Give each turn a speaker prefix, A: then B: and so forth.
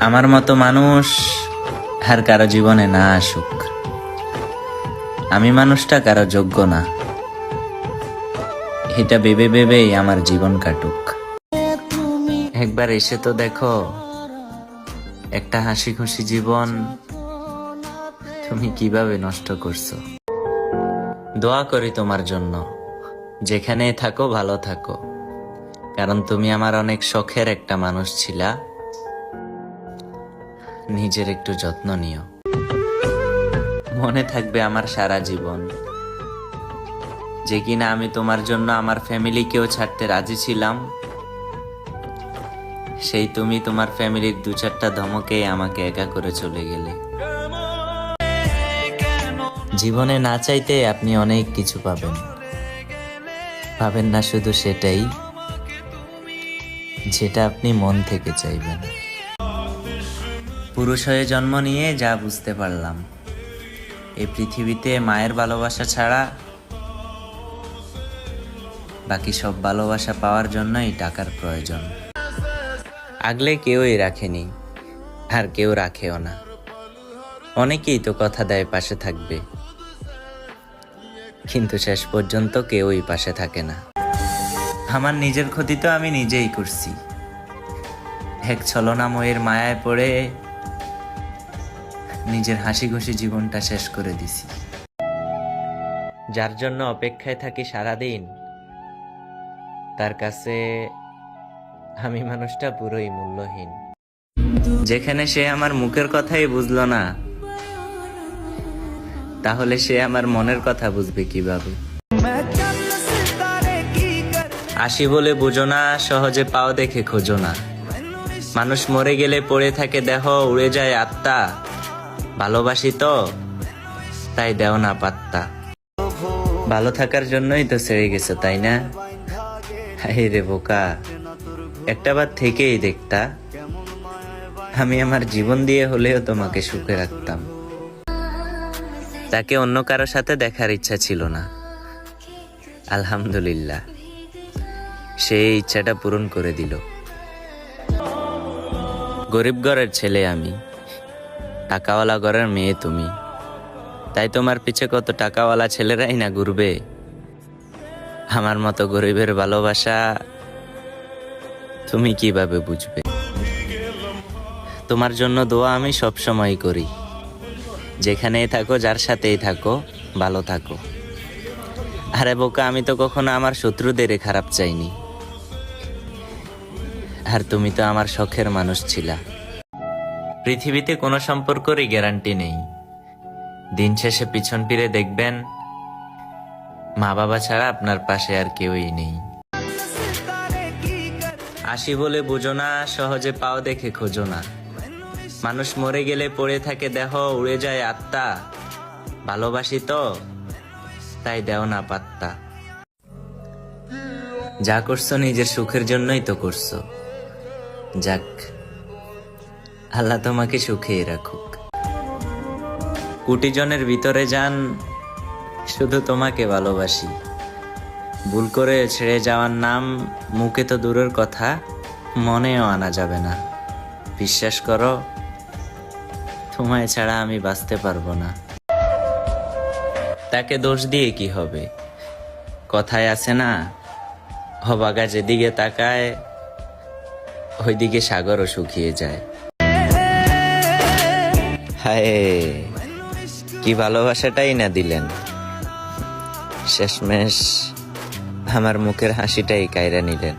A: আমার মতো মানুষ আর কারও জীবনে না আসুক। আমি মানুষটা কারও যোগ্য না। এটা ভেবে ভেবেই আমার জীবন কাটুক। একবার এসে তো দেখো, একটা হাসি খুশি জীবন তুমি কীভাবে নষ্ট করছ। দোয়া করি তোমার জন্য যেখানে থাকো ভালো থাকো। কারণ তুমি আমার অনেক শখের একটা মানুষ ছিলা। নিজের একটু যত্ন নিও। মনে থাকবে আমার সারা জীবন। যে কিনা আমি তোমার জন্য আমার ফ্যামিলিকেও ছাড়তে রাজি ছিলাম, সেই তুমি তোমার ফ্যামিলির দু চারটা ধমকেই আমাকে একা করে চলে গেলে। জীবনে না চাইতে আপনি অনেক কিছু পাবেন। পাবেন না শুধু সেটাই, যেটা আপনি মন থেকে চাইবেন। পুরুষ হয়ে জন্ম নিয়ে যা বুঝতে পারলাম। এই পৃথিবীতে মায়ের ভালোবাসা ছাড়া বাকি সব ভালোবাসা পাওয়ার জন্যই টাকার প্রয়োজন। আগলে কেউই রাখেনি, আর কেউ রাখেও না। অনেকেই তো কথা দেয় পাশে থাকবে, কিন্তু শেষ পর্যন্ত কেউই পাশে থাকে না। আমার নিজের ক্ষতি তো আমি নিজেই করছি। এক ছলনাময়ের মায়ায় পড়ে নিজের হাসি খুশি জীবনটা শেষ করে দিছি। যার জন্য অপেক্ষায় থাকি সারাদিন তার কাছে আমি মানুষটা পুরোই মূল্যহীন। যেখানে সে আমার মুখের কথাই বুঝলো না তাহলে সে আমার মনের কথা বুঝবে কীভাবে? আসি বলে বুঝো না সহজে পাও দেখে খোঁজো না। মানুষ মরে গেলে পড়ে থাকে দেহ উড়ে যায় আত্মা। ভালোবাসি তো, তাই দেও না পাত্তা। ভালো থাকার জন্যই তো ছেড়ে গেছো, তাই না? হাই রে বোকা। একটা বার থেকেই দেখতা, আমি আমার জীবন দিয়ে হলেও তোমাকে সুখে রাখতাম। তাকে অন্য কারও সাথে দেখার ইচ্ছা ছিল না। আলহামদুলিল্লাহ। সে ইচ্ছাটা পূরণ করে দিল। গরিব ঘরের ছেলে আমি। টাকাওয়ালা ঘরের মেয়ে তুমি। তাই তোমার পিছে কত টাকাওয়ালা ছেলেরাই না ঘুরবে? আমার মতো গরিবের ভালোবাসা তুমি কীভাবে বুঝবে? তোমার জন্য দোয়া আমি সব সময় করি। যেখানেই থাকো, যার সাথেই থাকো, ভালো থাকো। আরে বোকা, আমি তো কখনো আমার শত্রুদের খারাপ চাইনি। আর তুমি তো আমার শখের মানুষ ছিলা। পৃথিবীতে কোনো সম্পর্কেরই গ্যারান্টি নেই। দিন শেষে পিছন ফিরে দেখবেন মা বাবা ছাড়া আপনার পাশে আর কেউই নেই। আসি বলে বুঝো না, সহজে পাও দেখে খোঁজো না। মানুষ মরে গেলে পড়ে থাকে দেহ, উড়ে যায় আত্মা। ভালোবাসি তো, তাই দেও না পাত্তা। যা করছ নিজের সুখের জন্যই তো করছ। যাক আল্লাহ তোমাকে সুখেই রাখুক। কোটি জনের ভিতরে যান, শুধু তোমাকে ভালোবাসি। ভুল করে ছেড়ে যাওয়ার নাম মুখে তো দূরের কথা, মনেও আনা যাবে না। বিশ্বাস করো, তোমায় ছাড়া আমি বাঁচতে পারব না। তাকে দোষ দিয়ে কি হবে? কথায় আছে না, হবাগা যেদিকে তাকায়, ওইদিকে সাগরও শুকিয়ে যায়। হায় কি ভালোবাসাটাই না দিলেন। শেষমেশ আমার মুখের হাসিটাই কায়রা নিলেন।